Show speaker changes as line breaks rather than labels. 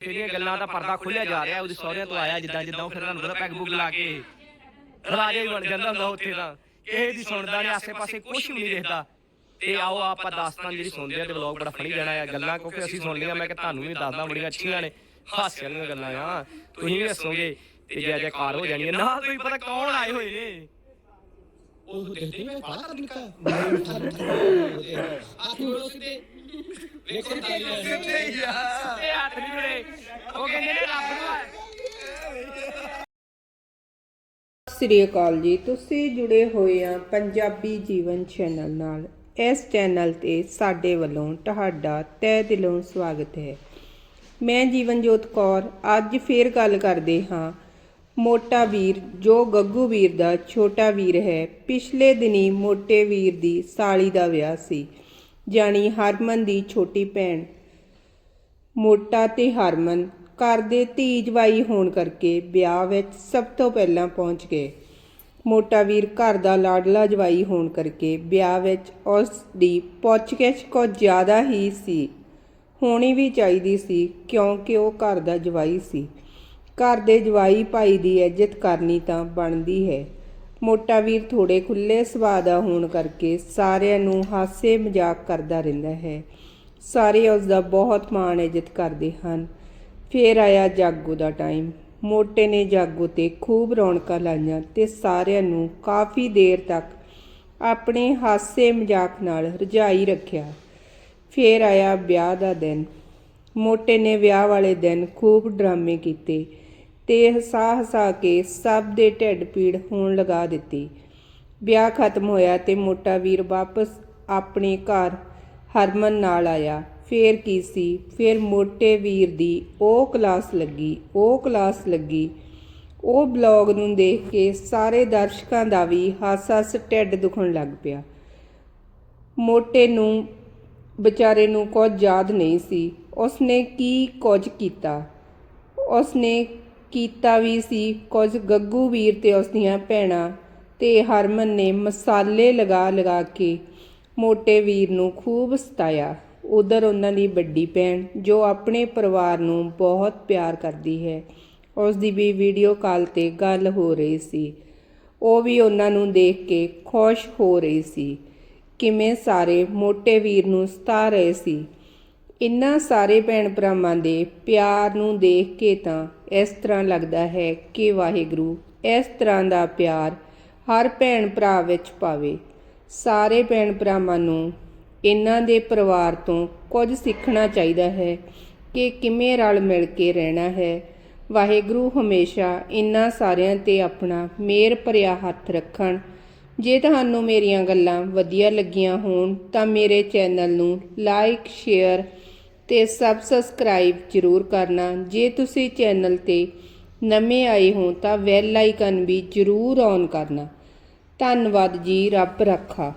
ਇਹਦੀਆਂ ਗੱਲਾਂ ਦਾ ਪਰਦਾ ਖੁੱਲਿਆ ਜਾ ਰਿਹਾ, ਉਹਦੀ ਸਹੁਰਿਆਂ ਤੋਂ ਆਇਆ ਜਿੱਦਾਂ ਜਿੱਦਾਂ ਉਹ ਫਿਰ ਤੁਹਾਨੂੰ ਪਤਾ ਪੈਗ ਬੁੱਗ ਲਾ ਕੇ ਰਾਜੇ ਬਣ ਜਾਂਦਾ ਹੁੰਦਾ ਉੱਥੇ ਤਾਂ। ਕਿਸੇ ਦੀ ਸੁਣਦਾ ਨਹੀਂ, ਆਸੇ-ਪਾਸੇ ਕੁਝ ਵੀ ਨਹੀਂ ਦੇਖਦਾ। ਤੇ ਆਓ, ਆਪਾਂ ਦਾਸਤਾਨ ਜਿਹੜੀ ਸੁਣਦੇ ਆ ਤੇ ਵਲੌਗ ਬੜਾ ਫਣੀ ਜਾਣਾ ਆ ਗੱਲਾਂ, ਕਿਉਂਕਿ ਅਸੀਂ ਸੁਣ ਲਈਆਂ, ਮੈਂ ਕਿ ਤੁਹਾਨੂੰ ਵੀ ਦੱਸਦਾ, ਬੜੀਆਂ ਅੱਛੀਆਂ ਨੇ, ਹਾਸੇ ਵਾਲੀਆਂ ਗੱਲਾਂ ਆ। ਤੁਸੀਂ ਵੀ ਹੱਸੋਗੇ ਤੇ ਜੈ ਜੈਕਾਰ ਹੋ ਜਾਣੀ ਆ। ਨਾ ਤੁਸੀਂ ਪਤਾ ਕੌਣ ਆਏ ਹੋਏ ਨੇ?
ਉਹ ਦੇਖਦੇ ਮੈਂ ਬਾਹਰ ਕਰ ਨਿਕਾ ਆਖੀ ਬੋਲੋ ਸਿੱਧੇ ਵੇਖੋ ਤੇ
ਤੇ ਹੱਥ ਨਹੀਂ ਜੁੜੇ ਉਹ ਕਹਿੰਦੇ ਨੇ ਰੱਬ ਨੂੰ ਆ
ਸਤਿ ਸ੍ਰੀ ਅਕਾਲ ਜੀ, ਤੁਸੀਂ ਜੁੜੇ ਹੋਏ ਆ ਪੰਜਾਬੀ ਜੀਵਨ ਚੈਨਲ ਨਾਲ। ਇਸ ਚੈਨਲ ਤੇ ਸਾਡੇ ਵੱਲੋਂ ਤੁਹਾਡਾ ਤਹਿ ਦਿਲੋਂ ਸਵਾਗਤ ਹੈ। ਮੈਂ ਜੀਵਨਜੋਤ ਕੌਰ, ਅੱਜ ਫੇਰ ਗੱਲ ਕਰਦੇ ਹਾਂ। ਮੋਟਾ ਵੀਰ, ਜੋ ਗੱਗੂ ਵੀਰ ਦਾ ਛੋਟਾ ਵੀਰ ਹੈ, ਪਿਛਲੇ ਦਿਨੀ ਮੋਟੇ ਵੀਰ ਦੀ ਸਾਲੀ ਦਾ ਵਿਆਹ ਸੀ। ਜਾਣੀ ਹਰਮਨ ਦੀ ਛੋਟੀ ਭੈਣ। ਮੋਟਾ ਤੇ ਹਰਮਨ ਘਰ ਦੇ ਧੀ ਜਵਾਈ ਹੋਣ ਕਰਕੇ ਵਿਆਹ ਵਿੱਚ ਸਭ ਤੋਂ ਪਹਿਲਾਂ ਪਹੁੰਚ ਗਏ। ਮੋਟਾ ਵੀਰ ਘਰ ਦਾ ਲਾਡਲਾ ਜਵਾਈ ਹੋਣ ਕਰਕੇ ਵਿਆਹ ਵਿੱਚ ਉਸ ਦੀ ਪੁੱਛਗਿੱਛ ਕੁਝ ਜ਼ਿਆਦਾ ਹੀ ਸੀ। ਹੋਣੀ ਵੀ ਚਾਹੀਦੀ ਸੀ ਕਿਉਂਕਿ ਉਹ ਘਰ ਦਾ ਜਵਾਈ ਸੀ। ਘਰ ਦੇ ਜਵਾਈ ਭਾਈ ਦੀ ਇੱਜ਼ਤ ਕਰਨੀ ਤਾਂ ਬਣਦੀ ਹੈ। ਮੋਟਾ ਵੀਰ ਥੋੜੇ ਖੁੱਲੇ ਸੁਭਾਅ ਦਾ ਹੋਣ ਕਰਕੇ ਸਾਰਿਆਂ ਨੂੰ ਹਾਸੇ ਮਜ਼ਾਕ ਕਰਦਾ ਰਹਿੰਦਾ ਹੈ। ਸਾਰੇ ਉਸ ਦਾ ਬਹੁਤ ਮਾਣ ਇੱਜ਼ਤ ਕਰਦੇ ਹਨ। ਫੇਰ ਆਇਆ ਜਾਗੋ ਦਾ ਟਾਈਮ। ਮੋਟੇ ਨੇ ਜਾਗੋ ਤੇ ਖੂਬ ਰੌਣਕਾਂ ਲਾਈਆਂ ਤੇ ਸਾਰਿਆਂ ਨੂੰ ਕਾਫੀ ਦੇਰ ਤੱਕ ਆਪਣੇ ਹਾਸੇ ਮਜ਼ਾਕ ਨਾਲ ਰਜਾਈ ਰੱਖਿਆ। ਫੇਰ ਆਇਆ ਵਿਆਹ ਦਾ ਦਿਨ। ਮੋਟੇ ਨੇ ਵਿਆਹ ਵਾਲੇ ਦਿਨ ਖੂਬ ਡਰਾਮੇ ਕੀਤੇ। ਤੇ ਹਸਾ ਹਸਾ ਕੇ ਸਭ ਦੇ ਢਿੱਡ ਪੀੜ ਹੋਣ ਲਗਾ ਦਿੱਤੀ। ਵਿਆਹ ਖਤਮ ਹੋਇਆ ਤੇ ਮੋਟਾ ਵੀਰ ਵਾਪਸ ਆਪਣੇ ਘਰ ਹਰਮਨ ਨਾਲ ਆਇਆ। ਫੇਰ ਕੀ ਸੀ? ਫੇਰ ਮੋਟੇ ਵੀਰ ਦੀ ਉਹ ਕਲਾਸ ਲੱਗੀ, ਉਹ ਕਲਾਸ ਲੱਗੀ। ਉਹ ਬਲੌਗ ਨੂੰ ਦੇਖ ਕੇ ਸਾਰੇ ਦਰਸ਼ਕਾਂ ਦਾ ਵੀ ਹੱਸ-ਹੱਸ ਢਿੱਡ ਦੁਖਣ ਲੱਗ ਪਿਆ। ਮੋਟੇ ਨੂੰ, ਵਿਚਾਰੇ ਨੂੰ ਕੁਝ ਯਾਦ ਨਹੀਂ ਸੀ। ਉਸਨੇ ਕੀ ਕੁਝ ਕੀਤਾ? ਉਸਨੇ ਕੀਤਾ ਵੀ ਸੀ। ਕੁਝ ਗੱਗੂ ਵੀਰ ਤੇ ਉਸਦੀਆਂ ਭੈਣਾਂ ਤੇ ਹਰਮਨ ਨੇ ਮਸਾਲੇ ਲਗਾ ਲਗਾ ਕੇ ਮੋਟੇ ਵੀਰ ਨੂੰ ਖੂਬ ਸਤਾਇਆ। ਉਧਰ ਉਹਨਾਂ ਦੀ ਵੱਡੀ ਭੈਣ, ਜੋ ਆਪਣੇ ਪਰਿਵਾਰ ਨੂੰ ਬਹੁਤ ਪਿਆਰ ਕਰਦੀ ਹੈ ਉਸ ਦੀ ਵੀ ਵੀਡੀਓ ਕਾਲ ਤੇ ਗੱਲ ਹੋ ਰਹੀ ਸੀ। ਉਹ ਵੀ ਉਹਨਾਂ ਨੂੰ ਦੇਖ ਕੇ ਖੁਸ਼ ਹੋ ਰਹੀ ਸੀ। ਕਿਵੇਂ ਸਾਰੇ ਮੋਟੇ ਵੀਰ ਨੂੰ ਸਤਾ ਰਹੇ ਸੀ। ਇਨ੍ਹਾਂ ਸਾਰੇ ਭੈਣ ਭਰਾਵਾਂ ਦੇ ਪਿਆਰ ਨੂੰ ਦੇਖ ਕੇ ਤਾਂ ਇਸ ਤਰ੍ਹਾਂ ਲੱਗਦਾ ਹੈ ਕਿ ਵਾਹਿਗੁਰੂ ਇਸ ਤਰ੍ਹਾਂ ਦਾ ਪਿਆਰ ਹਰ ਭੈਣ ਭਰਾ ਵਿੱਚ ਪਾਵੇ। ਸਾਰੇ ਭੈਣ ਭਰਾਵਾਂ ਨੂੰ ਇਹਨਾਂ ਦੇ ਪਰਿਵਾਰ ਤੋਂ ਕੁਝ ਸਿੱਖਣਾ ਚਾਹੀਦਾ ਹੈ ਕਿ ਕਿਵੇਂ ਰਲ ਮਿਲ ਕੇ ਰਹਿਣਾ ਹੈ। ਵਾਹਿਗੁਰੂ ਹਮੇਸ਼ਾ ਇਹਨਾਂ ਸਾਰਿਆਂ ਤੇ ਆਪਣਾ ਮਿਹਰ ਭਰਿਆ ਹੱਥ ਰੱਖਣ। ਜੇ ਤੁਹਾਨੂੰ ਮੇਰੀਆਂ ਗੱਲਾਂ ਵਧੀਆ ਲੱਗੀਆਂ ਹੋਣ ਤਾਂ ਮੇਰੇ ਚੈਨਲ ਨੂੰ ਲਾਈਕ, ਸ਼ੇਅਰ ਤੇ ਸਬ ਸਬਸਕ੍ਰਾਈਬ ਜ਼ਰੂਰ ਕਰਨਾ। ਜੇ ਤੁਸੀਂ ਚੈਨਲ ਤੇ ਨਵੇਂ ਆਏ ਹੋ ਤਾਂ ਬੈਲ ਆਈਕਨ ਵੀ ਜ਼ਰੂਰ ਔਨ ਕਰਨਾ। ਧੰਨਵਾਦ ਜੀ, ਰੱਬ ਰੱਖਾ।